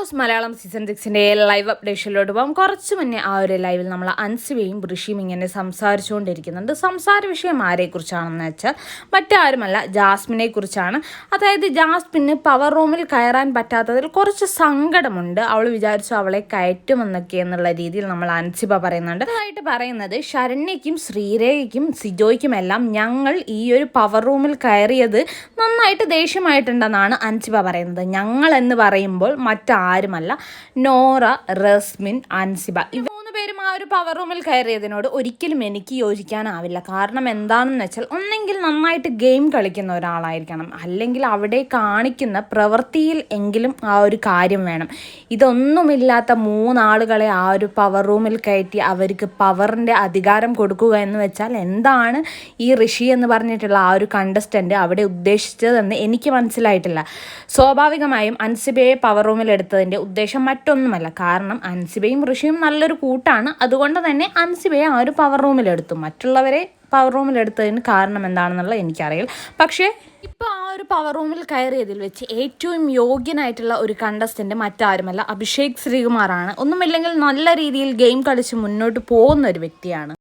Boss Malayalam season സിക്സിന്റെ live അപ്ഡേഷനിലോട്ട് പോകാം. കുറച്ച് മുന്നേ ആ ഒരു ലൈവിൽ നമ്മൾ അൻസിവയും ഋഷിയും ഇങ്ങനെ സംസാരിച്ചുകൊണ്ടിരിക്കുന്നുണ്ട്. സംസാര വിഷയം ആരെക്കുറിച്ചാണെന്ന് വെച്ചാൽ മറ്റാരുമല്ല ജാസ്മിനെ കുറിച്ചാണ് അതായത് ജാസ്മിന് പവർ റൂമിൽ കയറാൻ പറ്റാത്തതിൽ കുറച്ച് സങ്കടമുണ്ട്. അവൾ വിചാരിച്ചു അവളെ കയറ്റുമെന്നൊക്കെ എന്നുള്ള രീതിയിൽ നമ്മൾ അൻസിബ പറയുന്നുണ്ട്. അതായിട്ട് പറയുന്നത് ശരണ്യയ്ക്കും ശ്രീരേഖയ്ക്കും സിജോയ്ക്കും എല്ലാം ഞങ്ങൾ ഈ ഒരു പവർ റൂമിൽ കയറിയത് നന്നായിട്ട് ദേഷ്യമായിട്ടുണ്ടെന്നാണ് അൻസിബ പറയുന്നത്. ഞങ്ങൾ എന്ന് പറയുമ്പോൾ മറ്റാരുമല്ല നോറ റസ്മിൻ അൻസിബ. ഇവ പേരും ആ ഒരു പവർ റൂമിൽ കയറിയതിനോട് ഒരിക്കലും എനിക്ക് യോജിക്കാനാവില്ല. കാരണം എന്താണെന്ന് വെച്ചാൽ ഒന്നെങ്കിൽ നന്നായിട്ട് ഗെയിം കളിക്കുന്ന ഒരാളായിരിക്കണം. അല്ലെങ്കിൽ അവിടെ കാണിക്കുന്ന പ്രവൃത്തിയിൽ എങ്കിലും ആ ഒരു കാര്യം വേണം. ഇതൊന്നുമില്ലാത്ത മൂന്നാളുകളെ ആ ഒരു പവർ റൂമിൽ കയറ്റി അവർക്ക് പവറിന്റെ അധികാരം കൊടുക്കുക എന്ന് വെച്ചാൽ എന്താണ് ഈ ഋഷി എന്ന് പറഞ്ഞിട്ടുള്ള ആ ഒരു കണ്ടസ്റ്റന്റ് അവിടെ ഉദ്ദേശിച്ചതെന്ന് എനിക്ക് മനസ്സിലായിട്ടില്ല. സ്വാഭാവികമായും അൻസിബയെ പവർ റൂമിൽ എടുത്തതിന്റെ ഉദ്ദേശം മറ്റൊന്നുമല്ല. കാരണം അൻസിബയും ഋഷിയും നല്ലൊരു കൂട്ടാണ് അതുകൊണ്ട് തന്നെ അൻസിബയെ ആ ഒരു പവർ റൂമിലെടുത്തു മറ്റുള്ളവരെ പവർ റൂമിലെടുത്തതിന് കാരണം എന്താണെന്നുള്ളത് എനിക്കറിയില്ല. പക്ഷേ ഇപ്പോൾ ആ ഒരു പവർ റൂമിൽ കയറിയതിൽ വെച്ച് ഏറ്റവും യോഗ്യനായിട്ടുള്ള ഒരു കണ്ടസ്റ്റന്റ് മറ്റാരുമല്ല അഭിഷേക് ശ്രീകുമാറാണ്. ഒന്നുമില്ലെങ്കിൽ നല്ല രീതിയിൽ ഗെയിം കളിച്ച് മുന്നോട്ട് പോകുന്ന ഒരു വ്യക്തിയാണ്.